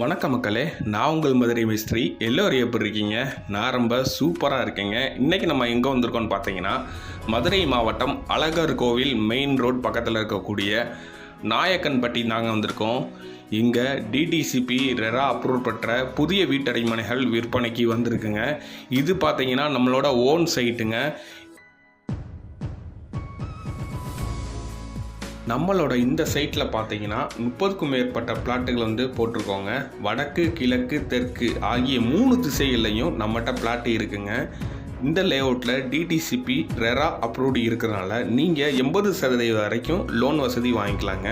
வணக்கம் மக்களே நான் உங்கள் மதுரை மிஸ்திரி. எல்லோரும் எப்படி இருக்கீங்க? நான் ரொம்ப சூப்பராக இருக்கேங்க. இன்றைக்கி நம்ம எங்கே வந்திருக்கோம்னு பார்த்தீங்கன்னா மதுரை மாவட்டம் அழகர் கோவில் மெயின் ரோட் பக்கத்தில் இருக்கக்கூடிய நாயக்கன்பட்டி தாங்க வந்திருக்கோம். இங்கே டிடிசிபி ரெரா அப்ரூவ் பெற்ற புதிய வீட்டடைமனைகள் விற்பனைக்கு வந்திருக்குங்க. இது பார்த்தீங்கன்னா நம்மளோட ஓன் சைட்டுங்க நம்மளோட இந்த சைட்டில் பார்த்தீங்கன்னா முப்பதுக்கும் மேற்பட்ட பிளாட்டுகள் வந்து போட்டிருக்கோங்க. வடக்கு கிழக்கு தெற்கு ஆகிய மூணு திசைகள்லையும் நம்மகிட்ட பிளாட்டு இருக்குங்க. இந்த லேஅவுட்டில் டிடிசிபி ரெரா அப்ரூவ்டு இருக்கிறனால நீங்கள் எண்பது சதவீதம் வரைக்கும் லோன் வசதி வாங்கிக்கலாங்க.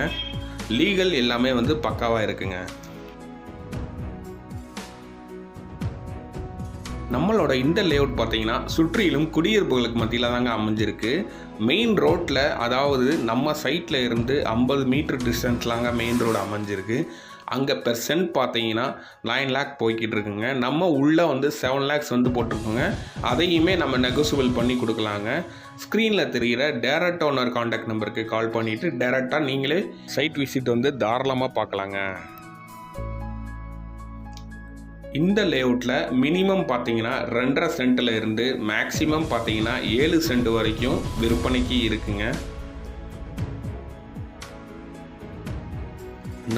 லீகல் எல்லாமே வந்து பக்காவாக இருக்குங்க. நம்மளோட இந்த லேஅவுட் பார்த்தீங்கன்னா சுற்றிலும் குடியிருப்புகளுக்கு மத்தியில் தாங்க அமைஞ்சிருக்கு. மெயின் ரோட்டில் அதாவது நம்ம சைட்டில் இருந்து ஐம்பது மீட்டர் டிஸ்டன்ஸ்லாங்க மெயின் ரோடு அமைஞ்சிருக்கு. அங்கே பெர்சன்ட் பார்த்தீங்கன்னா நைன் லேக் போய்கிட்டு இருக்குங்க. நம்ம உள்ளே வந்து செவன் லேக்ஸ் வந்து போட்டிருக்கோங்க. அதையுமே நம்ம நெகோசியபிள் பண்ணி கொடுக்கலாங்க. ஸ்க்ரீனில் தெரிகிற டேரக்ட் ஓனர் காண்டாக்ட் நம்பருக்கு கால் பண்ணிவிட்டு டேரெக்டாக நீங்களே சைட் விசிட் வந்து தாராளமாக பார்க்கலாங்க. இந்த லேஅவுட்டில் மினிமம் பார்த்தீங்கன்னா ரெண்டரை சென்ட்டில் இருந்து மேக்ஸிமம் பார்த்தீங்கன்னா ஏழு சென்ட் வரைக்கும் விற்பனைக்கு இருக்குங்க.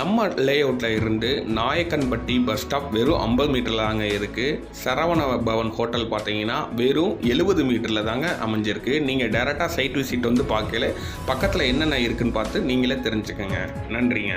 நம்ம லேஅவுட்டில் இருந்து நாயக்கன்பட்டி பஸ் ஸ்டாப் வெறும் ஐம்பது மீட்டரில் தாங்க இருக்குது சரவண பவன் ஹோட்டல் பார்த்தீங்கன்னா வெறும் எழுபது மீட்டரில் தாங்க அமைஞ்சிருக்கு. நீங்கள் டேரெக்டாக சைட் விசிட் வந்து பார்க்கல பக்கத்தில் என்னென்ன இருக்குன்னு பார்த்து நீங்களே தெரிஞ்சுக்கோங்க. நன்றிங்க.